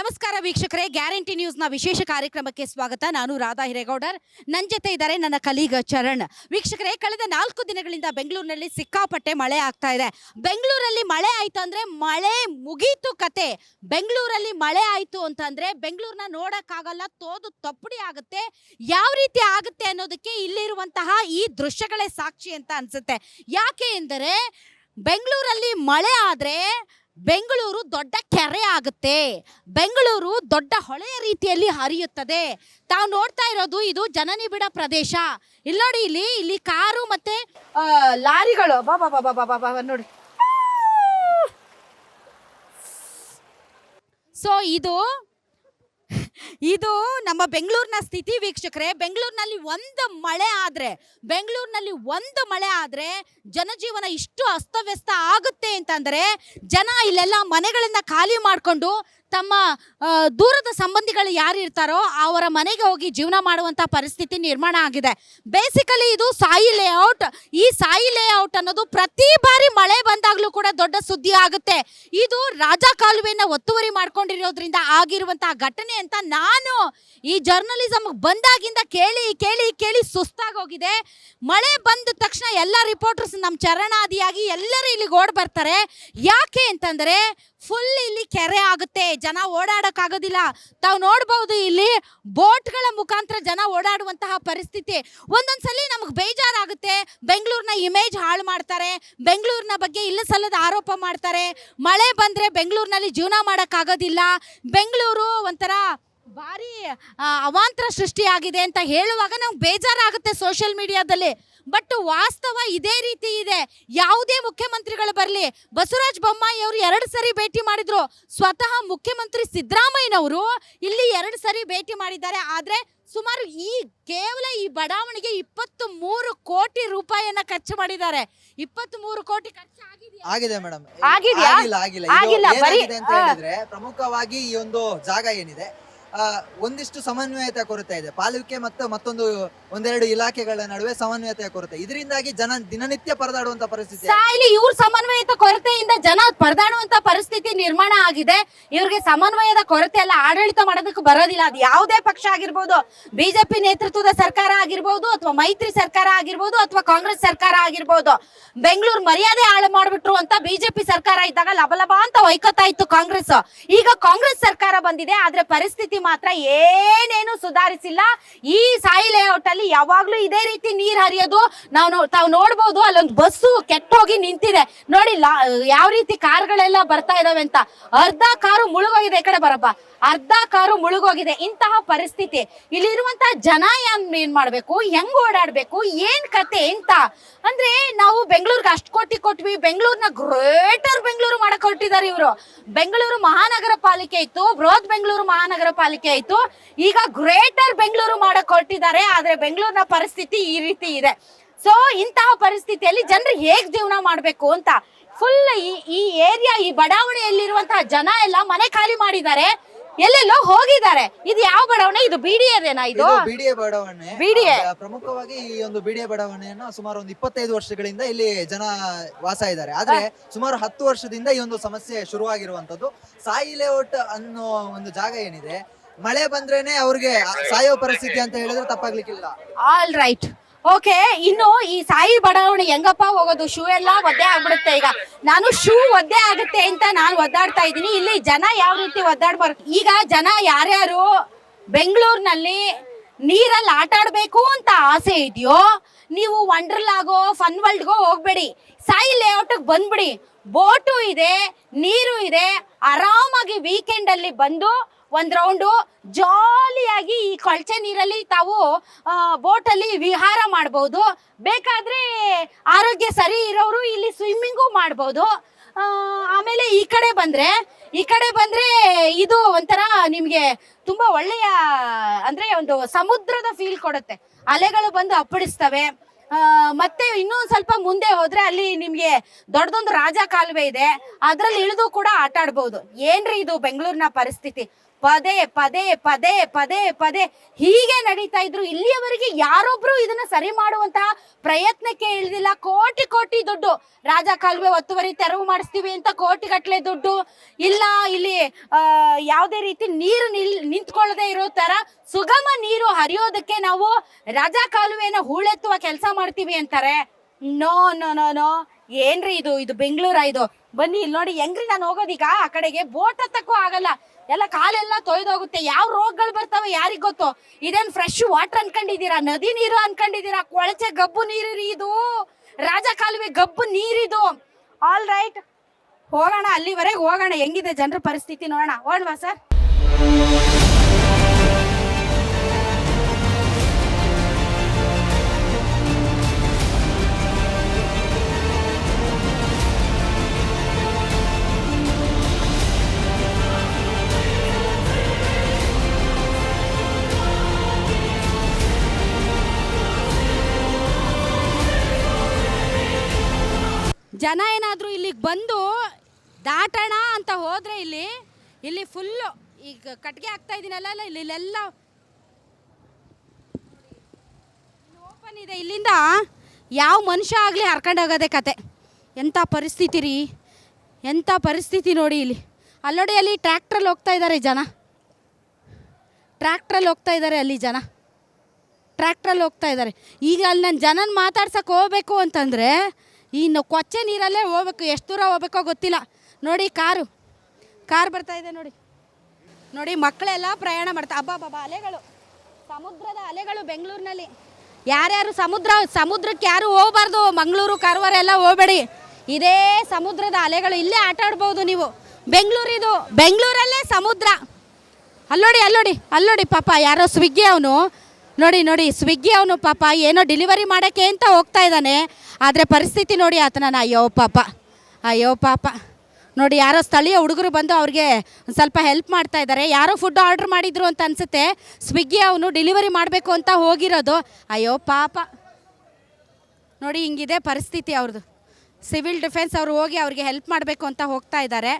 ನಮಸ್ಕಾರ ವೀಕ್ಷಕರೇ, ಗ್ಯಾರಂಟಿ ನ್ಯೂಸ್ನ ವಿಶೇಷ ಕಾರ್ಯಕ್ರಮಕ್ಕೆ ಸ್ವಾಗತ. ನಾನು ರಾಧಾ ಹಿರೇಗೌಡರ್. ನನ್ನ ಜೊತೆ ಇದ್ದಾರೆ ನನ್ನ ಕಲೀಗ ಚರಣ್. ವೀಕ್ಷಕರೇ, ಕಳೆದ ನಾಲ್ಕು ದಿನಗಳಿಂದ ಬೆಂಗಳೂರಿನಲ್ಲಿ ಸಿಕ್ಕಾಪಟ್ಟೆ ಮಳೆ ಆಗ್ತಾ ಇದೆ. ಬೆಂಗಳೂರಲ್ಲಿ ಮಳೆ ಆಯಿತು ಅಂದರೆ ಮಳೆ ಮುಗೀತು ಕತೆ. ಬೆಂಗಳೂರಲ್ಲಿ ಮಳೆ ಆಯ್ತು ಅಂತಂದ್ರೆ ಬೆಂಗಳೂರನ್ನ ನೋಡೋಕ್ಕಾಗಲ್ಲ, ತೋದು ತಪ್ಪಡಿ ಆಗುತ್ತೆ. ಯಾವ ರೀತಿ ಆಗುತ್ತೆ ಅನ್ನೋದಕ್ಕೆ ಇಲ್ಲಿರುವಂತಹ ಈ ದೃಶ್ಯಗಳೇ ಸಾಕ್ಷಿ ಅಂತ ಅನ್ಸುತ್ತೆ. ಯಾಕೆ ಎಂದರೆ, ಬೆಂಗಳೂರಲ್ಲಿ ಮಳೆ ಆದ್ರೆ ಬೆಂಗಳೂರು ದೊಡ್ಡ ಕೆರೆ ಆಗುತ್ತೆ. ಬೆಂಗಳೂರು ದೊಡ್ಡ ಹೊಳೆಯ ರೀತಿಯಲ್ಲಿ ಹರಿಯುತ್ತದೆ. ತಾವು ನೋಡ್ತಾ ಇರೋದು ಇದು ಜನನಿಬಿಡ ಪ್ರದೇಶ. ಇಲ್ಲಿ ನೋಡಿ, ಇಲ್ಲಿ ಇಲ್ಲಿ ಕಾರು ಮತ್ತೆ ಲಾರಿಗಳು. ಬಾಬಾ ಬಾಬಾ ಬಾಬಾ ಬಾಬಾ ನೋಡಿ. ಸೊ ಇದು ಇದು ನಮ್ಮ ಬೆಂಗಳೂರಿನ ಸ್ಥಿತಿ ವೀಕ್ಷಕರೇ. ಬೆಂಗಳೂರಿನಲ್ಲಿ ಒಂದು ಮಳೆ ಆದರೆ, ಬೆಂಗಳೂರಿನಲ್ಲಿ ಒಂದು ಮಳೆ ಆದರೆ ಜನಜೀವನ ಇಷ್ಟು ಅಸ್ತವ್ಯಸ್ತ ಆಗುತ್ತೆ ಅಂತಂದ್ರೆ ಜನ ಇಲ್ಲೆಲ್ಲ ಮನೆಗಳನ್ನು ಖಾಲಿ ಮಾಡಿಕೊಂಡು ತಮ್ಮ ದೂರದ ಸಂಬಂಧಿಗಳು ಯಾರು ಇರ್ತಾರೋ ಅವರ ಮನೆಗೆ ಹೋಗಿ ಜೀವನ ಮಾಡುವಂಥ ಪರಿಸ್ಥಿತಿ ನಿರ್ಮಾಣ ಆಗಿದೆ. ಬೇಸಿಕಲಿ ಇದು ಸಾಯಿ ಲೇಔಟ್ ಈ ಸಾಯಿ ಲೇಔಟ್ ಅನ್ನೋದು ಪ್ರತಿ ಬಾರಿ ಮಳೆ ಬಂದಾಗ್ಲೂ ಕೂಡ ದೊಡ್ಡ ಸುದ್ದಿ ಆಗುತ್ತೆ. ಇದು ರಾಜ ಕಾಲುವೆನ ಒತ್ತುವರಿ ಮಾಡ್ಕೊಂಡಿರೋದ್ರಿಂದ ಆಗಿರುವಂತಹ ಘಟನೆ ಅಂತ ನಾನು ಈ ಜರ್ನಲಿಸಮ್ ಬಂದಾಗಿಂದ ಕೇಳಿ ಕೇಳಿ ಕೇಳಿ ಸುಸ್ತಾಗೋಗಿದೆ. ಮಳೆ ಬಂದ ತಕ್ಷಣ ಎಲ್ಲ ರಿಪೋರ್ಟರ್ಸ್ ನಮ್ಮ ಚರಣಾದಿಯಾಗಿ ಎಲ್ಲರೂ ಇಲ್ಲಿಗೆ ಓಡ್ ಬರ್ತಾರೆ. ಯಾಕೆ ಅಂತಂದ್ರೆ ಫುಲ್ ಇಲ್ಲಿ ಕೆರೆ ಆಗುತ್ತೆ. ಜನ ಓಡಾಡೋಕ್ಕಾಗೋದಿಲ್ಲ. ತಾವು ನೋಡ್ಬೋದು ಇಲ್ಲಿ ಬೋಟ್ಗಳ ಮುಖಾಂತರ ಜನ ಓಡಾಡುವಂತಹ ಪರಿಸ್ಥಿತಿ. ಒಂದೊಂದ್ಸಲಿ ನಮಗೆ ಬೇಜಾರಾಗುತ್ತೆ. ಬೆಂಗಳೂರಿನ ಇಮೇಜ್ ಹಾಳು ಮಾಡ್ತಾರೆ. ಬೆಂಗಳೂರಿನ ಬಗ್ಗೆ ಇಲ್ಲ ಸಲ್ಲದ ಆರೋಪ ಮಾಡ್ತಾರೆ. ಮಳೆ ಬಂದ್ರೆ ಬೆಂಗಳೂರಿನಲ್ಲಿ ಜೀವನ ಮಾಡೋಕ್ಕಾಗೋದಿಲ್ಲ. ಬೆಂಗಳೂರು ಒಂಥರ ಭಾರಿ ಅವಾಂತರ ಸೃಷ್ಟಿಯಾಗಿದೆ ಅಂತ ಹೇಳುವಾಗ ನಮ್ಗೆ ಬೇಜಾರಾಗುತ್ತೆ ಸೋಷಿಯಲ್ ಮೀಡಿಯಾದಲ್ಲಿ. ಬಟ್ ವಾಸ್ತವ ಇದೇ ರೀತಿ ಇದೆ. ಯಾವುದೇ ಮುಖ್ಯಮಂತ್ರಿಗಳು ಬರಲಿ ಬಸವರಾಜ ಬೊಮ್ಮಾಯಿ ಅವರು ಎರಡು ಸರಿ ಭೇಟಿ ಮಾಡಿದ್ರು. ಸ್ವತಃ ಮುಖ್ಯಮಂತ್ರಿ ಸಿದ್ದರಾಮಯ್ಯನವರು ಇಲ್ಲಿ ಎರಡು ಸರಿ ಭೇಟಿ ಮಾಡಿದ್ದಾರೆ. ಆದರೆ ಸುಮಾರು ಈ ಕೇವಲ ಈ ಬಡಾವಣೆಗೆ ಇಪ್ಪತ್ತು ಮೂರು ಕೋಟಿ ರೂಪಾಯಿಯನ್ನ ಖರ್ಚು ಮಾಡಿದ್ದಾರೆ. ಇಪ್ಪತ್ತು ಮೂರು ಕೋಟಿ ಖರ್ಚು ಆಗಿದೆ ಮೇಡಮ್? ಆಗಿಲ್ಲ ಆಗಿಲ್ಲ. ಬರೀ- ಪ್ರಮುಖವಾಗಿ ಈ ಒಂದು ಜಾಗ ಏನಿದೆ? ಒಂದಿಷ್ಟು ಸಮನ್ವಯತೆ ಕೊರತೆ ಇದೆ. ಪಾಲಿಕೆ ಮತ್ತು ಮತ್ತೊಂದು ಒಂದೆರಡು ಇಲಾಖೆಗಳ ನಡುವೆ ಸಮನ್ವಯತೆ ಕೊರತೆ. ಇದರಿಂದಾಗಿ ಜನ ದಿನನಿತ್ಯ ಪರದಾಡುವಂತ ಪರಿಸ್ಥಿತಿ ಇಲ್ಲಿ ಇವ್ರ ಸಮನ್ವಯದ ಕೊರತೆಯಿಂದ ಜನ ಪರದಾಡುವಂತ ಪರಿಸ್ಥಿತಿ ನಿರ್ಮಾಣ ಆಗಿದೆ. ಇವ್ರಿಗೆ ಸಮನ್ವಯದ ಕೊರತೆ ಎಲ್ಲ ಆಡಳಿತ ಮಾಡೋದಕ್ಕೆ ಬರೋದಿಲ್ಲ. ಅದು ಯಾವುದೇ ಪಕ್ಷ ಆಗಿರ್ಬೋದು, ಬಿಜೆಪಿ ನೇತೃತ್ವದ ಸರ್ಕಾರ ಆಗಿರ್ಬೋದು, ಅಥವಾ ಮೈತ್ರಿ ಸರ್ಕಾರ ಆಗಿರ್ಬೋದು, ಅಥವಾ ಕಾಂಗ್ರೆಸ್ ಸರ್ಕಾರ ಆಗಿರ್ಬೋದು. ಬೆಂಗಳೂರು ಮರ್ಯಾದೆ ಹಾಳು ಮಾಡ್ಬಿಟ್ರು ಅಂತ ಬಿಜೆಪಿ ಸರ್ಕಾರ ಇದ್ದಾಗ ಲಬಲಬ ಅಂತ ಹೊಯ್ಕೋತಾ ಇತ್ತು ಕಾಂಗ್ರೆಸ್. ಈಗ ಕಾಂಗ್ರೆಸ್ ಸರ್ಕಾರ ಬಂದಿದೆ, ಆದ್ರೆ ಪರಿಸ್ಥಿತಿ ಮಾತ್ರ ಏನೇನು ಸುಧಾರಿಸಿಲ್ಲ. ಈ ಸಾಯಿ ಲೇಔಟ್ ಅಲ್ಲಿ ಯಾವಾಗ್ಲೂ ಇದೇ ರೀತಿ ನೀರ್ ಹರಿಯೋದು ನಾವು ತಾವ್ ನೋಡ್ಬೋದು, ಅಲ್ಲೊಂದು ಬಸ್ಸು ಕೆಟ್ಟೋಗಿ ನಿಂತಿದೆ. ನೋಡಿ ಯಾವ ರೀತಿ ಕಾರ್ಗಳೆಲ್ಲ ಬರ್ತಾ ಇದಾವೆ ಅಂತ. ಅರ್ಧ ಕಾರು ಮುಳುಗೋಗಿದೆ ಈ ಕಡೆ ಬರಪ್ಪ. ಅರ್ಧ ಕಾರು ಮುಳುಗೋಗಿದೆ. ಇಂತಹ ಪರಿಸ್ಥಿತಿ. ಇಲ್ಲಿರುವಂತಹ ಜನ ಏನ್ ಮಾಡ್ಬೇಕು? ಹೆಂಗ್ ಓಡಾಡ್ಬೇಕು? ಏನ್ ಕತೆ ಅಂತ. ಅಂದ್ರೆ ನಾವು ಬೆಂಗಳೂರಿಗೆ ಅಷ್ಟು ಕೋಟಿ ಕೊಟ್ವಿ. ಬೆಂಗಳೂರ್ನ ಗ್ರೇಟರ್ ಬೆಂಗಳೂರು ಮಾಡಕ್ ಹೊರಟಿದ್ದಾರೆ ಇವರು. ಬೆಂಗಳೂರು ಮಹಾನಗರ ಪಾಲಿಕೆ ಇತ್ತು. ಬೃಹತ್ ಬೆಂಗಳೂರು ಮಹಾನಗರ ಇತ್ತು. ಈಗ ಗ್ರೇಟರ್ ಬೆಂಗಳೂರು ಮಾಡಕ್ ಹೊರಟಿದ್ದಾರೆ ಆದ್ರೆ ಬೆಂಗಳೂರಿನ ಪರಿಸ್ಥಿತಿ ಈ ರೀತಿ ಇದೆ. ಸೊ ಇಂತಹ ಪರಿಸ್ಥಿತಿಯಲ್ಲಿ ಜನರು ಹೇಗ್ ಜೀವನ ಮಾಡ್ಬೇಕು ಅಂತ ಫುಲ್ ಈ ಈ ಏರಿಯಾ ಈ ಬಡಾವಣೆಯಲ್ಲಿರುವಂತಹ ಜನ ಎಲ್ಲ ಮನೆ ಖಾಲಿ ಮಾಡಿದ್ದಾರೆ. ಎಲ್ಲೆಲ್ಲೋ ಹೋಗಿದ್ದಾರೆ. ಇದು ಯಾವ ಬಡಾವಣೆ? ಇದು ಬಿಡಿ ಅದೇನಾ ಇದು? ಬಿಡಿಎ ಬಡಾವಣೆ. ಬಿಡಿಎ ಪ್ರಮುಖವಾಗಿ ಈ ಒಂದು ಬಿಡಿಎ ಬಡಾವಣೆಯನ್ನ ಸುಮಾರು ಒಂದು ಇಪ್ಪತ್ತೈದು ವರ್ಷಗಳಿಂದ ಇಲ್ಲಿ ಜನ ವಾಸ ಇದ್ದಾರೆ. ಆದ್ರೆ ಸುಮಾರು ಹತ್ತು ವರ್ಷದಿಂದ ಈ ಒಂದು ಸಮಸ್ಯೆ ಶುರುವಾಗಿರುವಂತದ್ದು ಸಾಯಿ ಲೇಔಟ್ ಅನ್ನೋ ಒಂದು ಜಾಗ ಏನಿದೆ ಮಳೆ ಬಂದ್ರೇನೆ ಅವ್ರಿಗೆ ಸಾಯೋ ಪರಿಸ್ಥಿತಿ ಅಂತ ಹೇಳಿದ್ರೆ ತಪ್ಪಾಗ್ಲಿಕ್ಕಿಲ್ಲ. ಆಲ್ ರೈಟ್ ಓಕೆ ಇನ್ನು ಈ ಸಾಯಿ ಬಡಾವಣೆ ಹೆಂಗಪ್ಪ ಹೋಗೋದು? ಶೂ ಎಲ್ಲ ಒದ್ದೆ ಆಗ್ಬಿಡುತ್ತೆ ಈಗ. ನಾನು ಶೂ ಒದ್ದೆ ಆಗುತ್ತೆ ಅಂತ ನಾನು ಒದ್ದಾಡ್ತಾ ಇದ್ದೀನಿ. ಇಲ್ಲಿ ಜನ ಯಾವ ರೀತಿ ಒದ್ದಾಡ್ಬಾರ್ದು ಈಗ ಜನ ಯಾರ್ಯಾರು ಬೆಂಗಳೂರಿನಲ್ಲಿ ನೀರಲ್ಲಿ ಆಟ ಆಡ್ಬೇಕು ಅಂತ ಆಸೆ ಇದೆಯೋ, ನೀವು ವಂಡರ್ಲಾಗೋ ಫನ್ ವರ್ಲ್ಡ್ಗೋ ಹೋಗ್ಬೇಡಿ. ಸಾಯಿ ಲೇಔಟ್ಗೆ ಬಂದ್ಬಿಡಿ. ಬೋಟು ಇದೆ, ನೀರು ಇದೆ, ಆರಾಮಾಗಿ ವೀಕೆಂಡ್ ಅಲ್ಲಿ ಬಂದು ಒಂದ್ ರೌಂಡು. ಜಾಲಿಯಾಗಿ ಈ ಕೊಳಚೆ ನೀರಲ್ಲಿ ತಾವು ಬೋಟಲ್ಲಿ ವಿಹಾರ ಮಾಡ್ಬೋದು. ಬೇಕಾದ್ರೆ ಆರೋಗ್ಯ ಸರಿ ಇರೋರು ಇಲ್ಲಿ ಸ್ವಿಮ್ಮಿಂಗು ಮಾಡ್ಬೋದು. ಆಮೇಲೆ ಈ ಕಡೆ ಬಂದ್ರೆ, ಈ ಕಡೆ ಬಂದ್ರೆ ಇದು ಒಂಥರ ನಿಮಗೆ ತುಂಬಾ ಒಳ್ಳೆಯ, ಅಂದ್ರೆ ಒಂದು ಸಮುದ್ರದ ಫೀಲ್ ಕೊಡುತ್ತೆ. ಅಲೆಗಳು ಬಂದು ಅಪ್ಪಡಿಸ್ತವೆ ಮತ್ತೆ ಇನ್ನೂ ಸ್ವಲ್ಪ ಮುಂದೆ ಹೋದ್ರೆ ಅಲ್ಲಿ ನಿಮ್ಗೆ ದೊಡ್ಡದೊಂದು ರಾಜ ಕಾಲುವೆ ಇದೆ. ಅದ್ರಲ್ಲಿ ಇಳಿದು ಕೂಡ ಆಟ ಆಡ್ಬೋದು ಏನ್ರಿ ಇದು ಬೆಂಗಳೂರಿನ ಪರಿಸ್ಥಿತಿ? ಪದೇ ಪದೇ ಪದೇ ಪದೇ ಪದೇ ಹೀಗೆ ನಡೀತಾ ಇದ್ರು. ಇಲ್ಲಿಯವರೆಗೆ ಯಾರೊಬ್ರು ಇದನ್ನ ಸರಿ ಮಾಡುವಂತಹ ಪ್ರಯತ್ನಕ್ಕೆ ಇಳಿದಿಲ್ಲ. ಕೋಟಿ ಕೋಟಿ ದುಡ್ಡು. ರಾಜ ಕಾಲುವೆ ಒತ್ತುವರಿ ತೆರವು ಮಾಡಿಸ್ತೀವಿ ಅಂತ ಕೋಟಿ ಗಟ್ಟಲೆ ದುಡ್ಡು. ಇಲ್ಲ, ಇಲ್ಲಿ ಯಾವುದೇ ರೀತಿ ನೀರು ನಿಲ್, ನಿಂತ್ಕೊಳ್ಳದೆ ಇರೋ ತರ ಸುಗಮ ನೀರು ಹರಿಯೋದಕ್ಕೆ ನಾವು ರಾಜ ಕಾಲುವೆನ ಹೂಳೆತ್ತುವ ಕೆಲಸ ಮಾಡ್ತೀವಿ ಅಂತಾರೆ. ನೋ ನೋ ನೋ ನೋ ಏನ್ರಿ ಇದು? ಇದು ಬೆಂಗಳೂರ ಇದು? ಬನ್ನಿ ಇಲ್ಲಿ ನೋಡಿ, ಹೆಂಗ್ರಿ ನಾನು ಹೋಗೋದೀಗ? ಆ ಕಡೆಗೆ ಬೋಟ್ ಹತ್ತಕ್ಕೂ ಆಗಲ್ಲ. ಎಲ್ಲ ಕಾಲೆಲ್ಲ ತೊಯ್ದೋಗುತ್ತೆ. ಯಾವ ರೋಗಗಳು ಬರ್ತಾವೆ ಯಾರಿಗ್ ಗೊತ್ತು? ಇದೇನ್ ಫ್ರೆಶ್ ವಾಟರ್ ಅನ್ಕೊಂಡಿದೀರಾ ನದಿ ನೀರು ಅನ್ಕೊಂಡಿದೀರಾ ಕೊಳಚೆ ಗಬ್ಬು ನೀರು ಇದು. ರಾಜ ಕಾಲುವೆ ಗಬ್ಬು ನೀರಿದು. ಆಲ್ ರೈಟ್ ಹೋಗೋಣ, ಅಲ್ಲಿವರೆಗೆ ಹೋಗೋಣ. ಹೆಂಗಿದೆ? ಜನರ ಪರಿಸ್ಥಿತಿ ನೋಡೋಣ. ಹೋಗೋಣವಾ ಸರ್. ಜನ ಏನಾದರೂ ಇಲ್ಲಿಗೆ ಬಂದು ದಾಟೋಣ ಅಂತ ಹೋದರೆ ಇಲ್ಲಿ ಇಲ್ಲಿ ಫುಲ್ಲು ಈಗ ಕಟ್ಟಿಗೆ ಆಗ್ತಾ ಇದ್ದೀನಲ್ಲ ಇಲ್ಲಿ ಇಲ್ಲೆಲ್ಲ ಓಪನ್ ಇದೆ. ಇಲ್ಲಿಂದ ಯಾವ ಮನುಷ್ಯ ಆಗಲಿ ಹರ್ಕೊಂಡು ಹೋಗೋದೇ ಕತೆ. ಎಂಥ ಪರಿಸ್ಥಿತಿ ರೀ? ಎಂಥ ಪರಿಸ್ಥಿತಿ ನೋಡಿ ಇಲ್ಲಿ. ಅಲ್ಲೋಡಿ ಅಲ್ಲಿ ಟ್ರ್ಯಾಕ್ಟ್ರಲ್ಲಿ ಹೋಗ್ತಾ ಇದ್ದಾರೆ ಜನ. ಟ್ರ್ಯಾಕ್ಟ್ರಲ್ಲಿ ಹೋಗ್ತಾ ಇದ್ದಾರೆ ಅಲ್ಲಿ ಜನ. ಟ್ರ್ಯಾಕ್ಟ್ರಲ್ಲಿ ಹೋಗ್ತಾ ಇದ್ದಾರೆ ಈಗ ಅಲ್ಲಿ ನಾನು ಜನನ ಮಾತಾಡ್ಸಕ್ಕೆ ಹೋಗ್ಬೇಕು ಅಂತಂದರೆ ಇನ್ನು ಕೊಚ್ಚೆ ನೀರಲ್ಲೇ ಹೋಗ್ಬೇಕು. ಎಷ್ಟು ದೂರ ಹೋಗ್ಬೇಕೋ ಗೊತ್ತಿಲ್ಲ. ನೋಡಿ ಕಾರು. ಕಾರ್ ಬರ್ತಾ ಇದೆ ನೋಡಿ. ನೋಡಿ ಮಕ್ಕಳೆಲ್ಲ ಪ್ರಯಾಣ ಮಾಡ್ತಾ ಅಬ್ಬಾ ಬಾಬಾ ಅಲೆಗಳು. ಸಮುದ್ರದ ಅಲೆಗಳು ಬೆಂಗಳೂರಿನಲ್ಲಿ. ಯಾರ್ಯಾರು ಸಮುದ್ರ ಸಮುದ್ರಕ್ಕೆ ಯಾರು ಹೋಗ್ಬಾರ್ದು. ಮಂಗಳೂರು, ಕಾರವಾರ ಎಲ್ಲ ಹೋಗ್ಬೇಡಿ. ಇದೇ ಸಮುದ್ರದ ಅಲೆಗಳು. ಇಲ್ಲೇ ಆಟ ಆಡ್ಬೋದು ನೀವು. ಬೆಂಗಳೂರಿದು. ಬೆಂಗಳೂರಲ್ಲೇ ಸಮುದ್ರ. ಅಲ್ಲೋಡಿ ಅಲ್ಲೋಡಿ ಅಲ್ಲೋಡಿ ಪಾಪ. ಯಾರೋ ಸ್ವಿಗ್ಗಿ ಅವನು ನೋಡಿ ನೋಡಿ ಸ್ವಿಗ್ಗಿ ಅವನು ಪಾಪ ಏನೋ ಡೆಲಿವರಿ ಮಾಡೋಕ್ಕೆ ಅಂತ ಹೋಗ್ತಾ ಇದ್ದಾನೆ. ಆದರೆ ಪರಿಸ್ಥಿತಿ ನೋಡಿ ಆತನ ಅಯ್ಯೋ ಪಾಪ ಅಯ್ಯೋ ಪಾಪ. ನೋಡಿ, ಯಾರೋ ಸ್ಥಳೀಯ ಹುಡುಗರು ಬಂದು ಅವ್ರಿಗೆ ಸ್ವಲ್ಪ ಹೆಲ್ಪ್ ಮಾಡ್ತಾ ಇದ್ದಾರೆ. ಯಾರೋ ಫುಡ್ ಆರ್ಡ್ರ್ ಮಾಡಿದ್ರು ಅಂತ ಅನಿಸುತ್ತೆ. ಸ್ವಿಗ್ಗಿ ಅವನು ಡೆಲಿವರಿ ಮಾಡಬೇಕು ಅಂತ ಹೋಗಿರೋದು. ಅಯ್ಯೋ ಪಾಪ. ನೋಡಿ, ಹಿಂಗಿದೆ ಪರಿಸ್ಥಿತಿ ಅವ್ರದ್ದು ಸಿವಿಲ್ ಡಿಫೆನ್ಸ್ ಅವರು ಹೋಗಿ ಅವ್ರಿಗೆ ಹೆಲ್ಪ್ ಮಾಡಬೇಕು ಅಂತ ಹೋಗ್ತಾ ಇದ್ದಾರೆ.